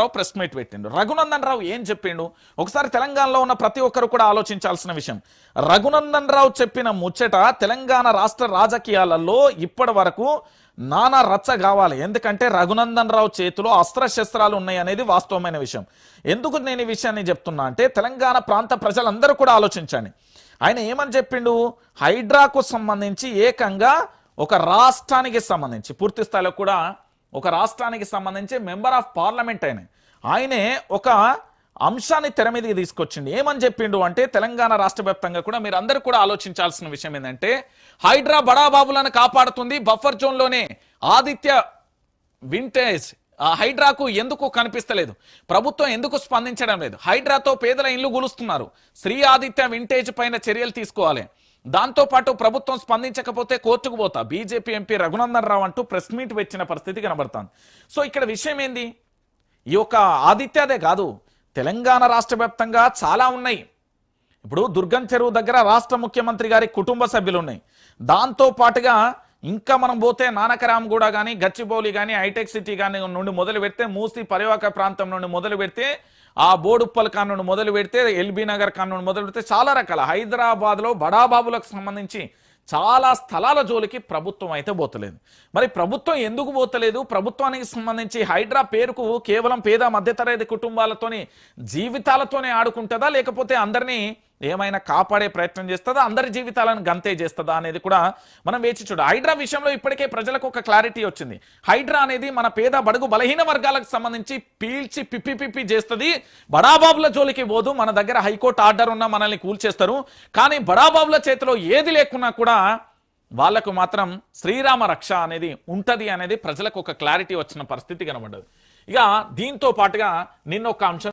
రావు press meet పెట్టిండు. రఘునందన్ రావు ఏం చెప్పిండు? ఒకసారి తెలంగాణలో ఉన్న ప్రతి ఒక్కరు కూడా ఆలోచించాల్సిన విషయం. రఘునందన్ రావు చెప్పిన ముచ్చట తెలంగాణ రాష్ట్ర రాజకీయాలలో ఇప్పటి వరకు నానా రచ్చ కావాలి. ఎందుకంటే రఘునందన్ రావు చేతిలో అస్త్రశస్త్రాలు ఉన్నాయి అనేది వాస్తవమైన విషయం. ఎందుకు నేను ఈ విషయాన్ని చెప్తున్నా అంటే తెలంగాణ ప్రాంత ప్రజలందరూ కూడా ఆలోచించండి. ఆయన ఏమని చెప్పిండు? హైడ్రాకు సంబంధించి ఏకంగా ఒక రాష్ట్రానికి సంబంధించి పూర్తి స్థాయిలో కూడా ఒక రాష్ట్రానికి సంబంధించి మెంబర్ ఆఫ్ పార్లమెంట్ ఆయన. ఆయనే ఒక అంశాన్ని తెర మీదకి తీసుకొచ్చిండు. ఏమని చెప్పిండు అంటే తెలంగాణ రాష్ట్ర వ్యాప్తంగా కూడా మీరు అందరూ కూడా ఆలోచించాల్సిన విషయం ఏంటంటే హైడ్రా బడాబాబులను కాపాడుతుంది బఫర్ జోన్లోనే. ఆదిత్య వింటేజ్ ఆ హైడ్రాకు ఎందుకు కనిపిస్తలేదు? ప్రభుత్వం ఎందుకు స్పందించడం లేదు? హైడ్రాతో పేదల ఇల్లు గులుస్తున్నారు. శ్రీ ఆదిత్య వింటేజ్ పైన చర్యలు తీసుకోవాలి. దాంతోపాటు ప్రభుత్వం స్పందించకపోతే కోర్టుకు పోతా. బీజేపీ ఎంపీ రఘునందన్ రావు అంటూ ప్రెస్ మీట్ వచ్చిన పరిస్థితి కనబడుతుంది. సో ఇక్కడ విషయం ఏంది? ఈ యొక్క ఆదిత్యదే కాదు తెలంగాణ రాష్ట్ర వ్యాప్తంగా చాలా ఉన్నాయి. ఇప్పుడు దుర్గం చెరువు దగ్గర రాష్ట్ర ముఖ్యమంత్రి గారి కుటుంబ సభ్యులు ఉన్నాయి. దాంతో పాటుగా ఇంకా మనం పోతే నానకరామ్ కూడా కానీ గచ్చిబౌలి కానీ హైటెక్ సిటీ కానీ నుండి మొదలు పెడితే మూసి పరివాక ప్రాంతం నుండి మొదలు పెడితే ఆ బోడుప్పల్ కాన్ నుండి మొదలు పెడితే ఎల్బీ నగర్ కాన్ నుండి మొదలు పెడితే చాలా రకాల హైదరాబాద్లో బడాబాబులకు సంబంధించి చాలా స్థలాల జోలికి ప్రభుత్వం అయితే పోతలేదు. మరి ప్రభుత్వం ఎందుకు పోతలేదు? ప్రభుత్వానికి సంబంధించి హైడ్రా పేరుకు కేవలం పేద మధ్యతరగతి కుటుంబాలతోని జీవితాలతోనే ఆడుకుంటుందా? లేకపోతే అందరినీ ఏమైనా కాపాడే ప్రయత్నం చేస్తుందా? అందరి జీవితాలను గంతే చేస్తుందా అనేది కూడా మనం వేచి చూడ. హైడ్రా విషయంలో ఇప్పటికే ప్రజలకు ఒక క్లారిటీ వచ్చింది. హైడ్రా అనేది మన పేద బడుగు బలహీన వర్గాలకు సంబంధించి పీల్చి పిప్పి పిప్పి చేస్తుంది. బడాబాబుల జోలికి పోదు. మన దగ్గర హైకోర్టు ఆర్డర్ ఉన్నా మనల్ని కూల్చేస్తారు. కానీ బడాబాబుల చేతిలో ఏది లేకున్నా కూడా వాళ్ళకు మాత్రం శ్రీరామ రక్ష అనేది ఉంటుంది అనేది ప్రజలకు ఒక క్లారిటీ వచ్చిన పరిస్థితి కనబడ్డది. ఇక దీంతో పాటుగా నిన్న ఒక అంశం